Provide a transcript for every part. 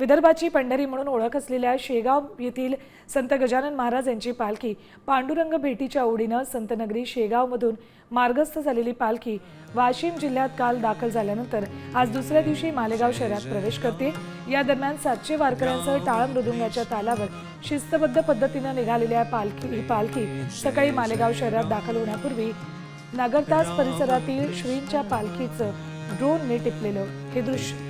विदर्भाची पंढरी म्हणून ओळख असलेल्या शेगाव येथील संत गजानन महाराज यांची पालखी पांडुरंग भेटीच्या ओढीनं संतनगरी शेगावमधून मार्गस्थ झालेली पालखी वाशिम जिल्ह्यात काल दाखल झाल्यानंतर आज दुसऱ्या दिवशी मालेगाव शहरात प्रवेश करते. या दरम्यान सातशे वारकऱ्यांसह टाळ मृदुंगाच्या तालावर शिस्तबद्ध पद्धतीनं निघालेल्या पालखी ही पालखी सकाळी मालेगाव शहरात दाखल होण्यापूर्वी नागरतास परिसरातील श्रींच्या पालखीचं ड्रोनने टिपलेलं हे दृश्य.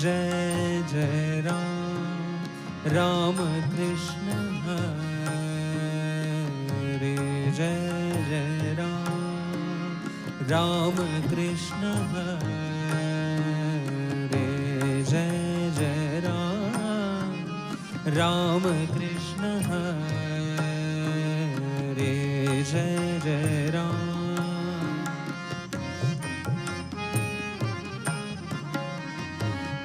જય જય રામ રામ કૃષ્ણ હરે જય જય રામ રામ કૃષ્ણ હરે જય જય રામ રામ કૃષ્ણ હરે જય જય